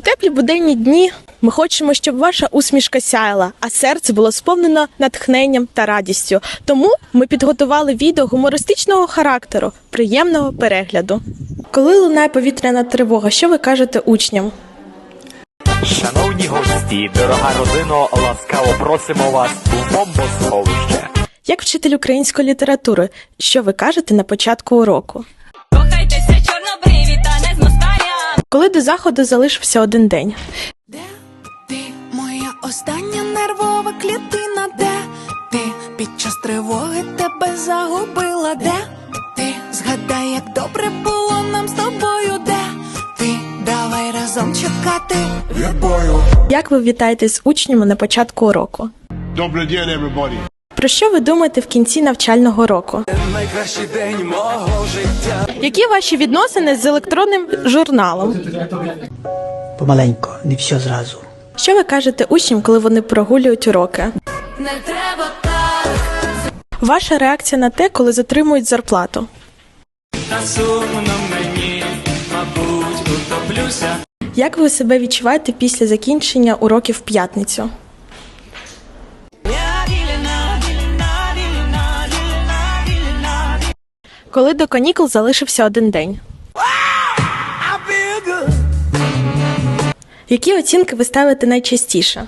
теплі буденні дні ми хочемо, щоб ваша усмішка сяяла, а серце було сповнено натхненням та радістю. Тому ми підготували відео гумористичного характеру, приємного перегляду. Коли лунає повітряна тривога, що ви кажете учням? Шановні гості, дорога родино, ласкаво просимо вас у бомбосховище. Як вчитель української літератури, що ви кажете на початку уроку? До заходу залишився один день, Де ти, моя остання нервова клітина? Де ти під час тривоги тебе загубила? Де ти згадай, як добре було нам з тобою? Де ти давай разом чекати відбою? як ви вітаєтесь з учнями на початку уроку? Добрий день, everybody. Про що ви думаєте в кінці навчального року? Найкращий день мого життя. Які ваші відносини з електронним журналом? Помаленько, не все зразу. Що ви кажете учням, коли вони прогулюють уроки? Не треба так. Ваша реакція на те, коли затримують зарплату? Та сумно мені, мабуть, утоплюся. Як ви себе відчуваєте після закінчення уроків в п'ятницю? Коли до канікул залишився один день? Які оцінки ви ставите найчастіше?